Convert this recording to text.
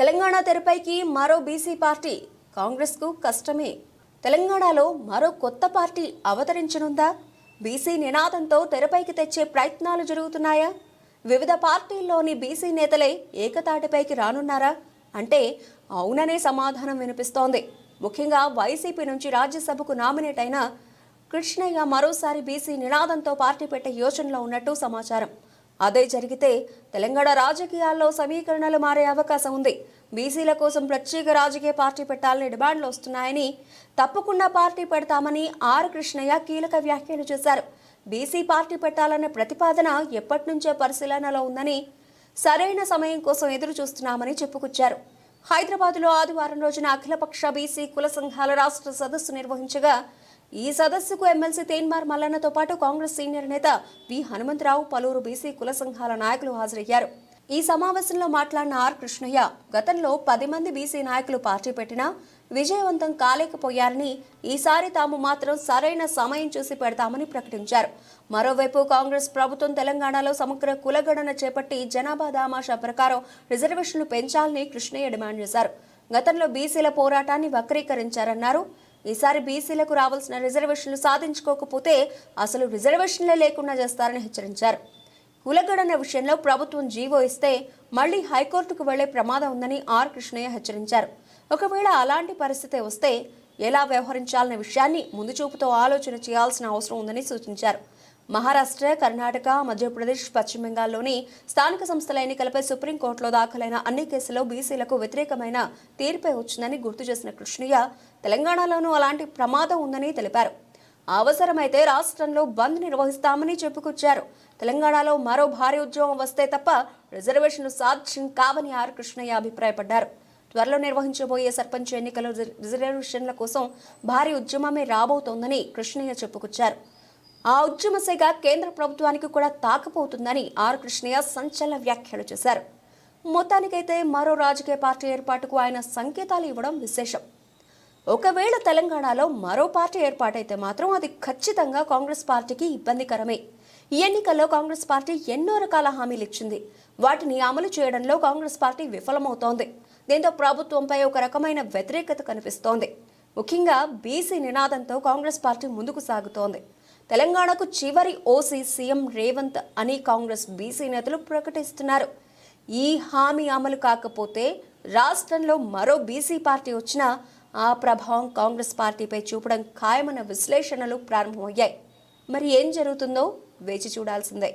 తెలంగాణ తెరపైకి మరో BC party. కాంగ్రెస్కు కష్టమే. తెలంగాణలో మరో కొత్త పార్టీ అవతరించనుందా? బీసీ నినాదంతో తెరపైకి తెచ్చే ప్రయత్నాలు జరుగుతున్నాయా? వివిధ పార్టీల్లోని బీసీ నేతలే ఏకతాటిపైకి రానున్నారా? అంటే అవుననే సమాధానం వినిపిస్తోంది. ముఖ్యంగా వైసీపీ నుంచి రాజ్యసభకు నామినేట్ అయిన కృష్ణయ్య మరోసారి బీసీ నినాదంతో పార్టీ పెట్టే యోచనలో ఉన్నట్టు సమాచారం. అదే జరిగితే తెలంగాణ రాజకీయాల్లో సమీకరణలు మారే అవకాశం ఉంది. బీసీల కోసం ప్రత్యేక రాజకీయ పార్టీ పెట్టాలని డిమాండ్లు వస్తున్నాయని తప్పకుండా పార్టీ పెడతామని ఆర్ కృష్ణయ్య కీలక వ్యాఖ్యలు చేశారు. బీసీ పార్టీ పెట్టాలన్న ప్రతిపాదన ఎప్పటి నుంచో పరిశీలనలో ఉందని సరైన సమయం కోసం ఎదురు చూస్తున్నామని చెప్పుకొచ్చారు. హైదరాబాద్లో ఆదివారం రోజున అఖిలపక్ష బీసీ కుల సంఘాల రాష్ట్ర సదస్సు నిర్వహించగా ఈ సదస్సుకు ఎమ్మెల్సీ తేన్మార్ మల్లన్నతో పాటు కాంగ్రెస్ సీనియర్ నేత వి. హనుమంతరావు పలువురు బీసీ కుల సంఘాల నాయకులు హాజరయ్యారు. ఈ సమావేశంలో మాట్లాడిన ఆర్. కృష్ణయ్య గతంలో పది మంది బీసీ నాయకులు పార్టీ పెట్టినా విజయవంతం కాలేకపోయారని ఈసారి తాము మాత్రం సరైన సమయం చూసి పెడతామని ప్రకటించారు. మరోవైపు కాంగ్రెస్ ప్రభుత్వం తెలంగాణలో సమగ్ర కులగణన చేపట్టి జనాభా దామాషా ప్రకారం రిజర్వేషన్లు పెంచాలని కృష్ణయ్య డిమాండ్ చేశారు. గతంలో బీసీల పోరాటాన్ని వక్రీకరించారన్నారు. ఈసారి బీసీలకు రావాల్సిన రిజర్వేషన్లు సాధించుకోకపోతే అసలు రిజర్వేషన్లే లేకుండా చేస్తారని హెచ్చరించారు. కులగణన విషయంలో ప్రభుత్వం జీవో ఇస్తే మళ్ళీ హైకోర్టుకు వెళ్ళే ప్రమాదం ఉందని ఆర్ కృష్ణయ్య హెచ్చరించారు. ఒకవేళ అలాంటి పరిస్థితి వస్తే ఎలా వ్యవహరించాలనే విషయాన్ని ముందు చూపుతో ఆలోచన చేయాల్సిన అవసరం ఉందని సూచించారు. మహారాష్ట్ర కర్ణాటక మధ్యప్రదేశ్ పశ్చిమ బెంగాల్లోని స్థానిక సంస్థల ఎన్నికలపై సుప్రీంకోర్టులో దాఖలైన అన్ని కేసుల్లో బీసీలకు వ్యతిరేకమైన తీర్పే వచ్చిందని గుర్తు చేసిన కృష్ణయ్య తెలంగాణలోనూ అలాంటి ప్రమాదం ఉందని తెలిపారు. అవసరమైతే రాష్ట్రంలో బంద్ నిర్వహిస్తామని చెప్పుకొచ్చారు. తెలంగాణలో మరో భారీ ఉద్యమం వస్తే తప్ప రిజర్వేషన్లు సాధ్యం కావని ఆర్ కృష్ణయ్య అభిప్రాయపడ్డారు. త్వరలో నిర్వహించబోయే సర్పంచ్ ఎన్నికల రిజర్వేషన్ల కోసం భారీ ఉద్యమమే రాబోతోందని కృష్ణయ్య చెప్పుకొచ్చారు. ఆ ఉద్యమ కేంద్ర ప్రభుత్వానికి కూడా తాకపోతుందని ఆర్ కృష్ణయ్య సంచలన వ్యాఖ్యలు చేశారు. మొత్తానికైతే మరో రాజకీయ పార్టీ ఏర్పాటుకు ఆయన సంకేతాలు ఇవ్వడం విశేషం. ఒకవేళ తెలంగాణలో మరో పార్టీ ఏర్పాటైతే మాత్రం అది ఖచ్చితంగా కాంగ్రెస్ పార్టీకి ఇబ్బందికరమే. ఈ ఎన్నికల్లో కాంగ్రెస్ పార్టీ ఎన్నో రకాల హామీలు ఇచ్చింది. వాటిని అమలు చేయడంలో కాంగ్రెస్ పార్టీ విఫలమవుతోంది. దీంతో ప్రభుత్వంపై ఒక రకమైన వ్యతిరేకత కనిపిస్తోంది. ముఖ్యంగా బీసీ నినాదంతో కాంగ్రెస్ పార్టీ ముందుకు సాగుతోంది. తెలంగాణకు చివరి ఓసీ సీఎం రేవంత్ అని కాంగ్రెస్ బీసీ నేతలు ప్రకటిస్తున్నారు. ఈ హామీ అమలు కాకపోతే రాష్ట్రంలో మరో బీసీ పార్టీ వచ్చినా ఆ ప్రభావం కాంగ్రెస్ పార్టీపై చూపడం ఖాయమన్న విశ్లేషణలు ప్రారంభమయ్యాయి. మరి ఏం జరుగుతుందో వేచి చూడాల్సిందే.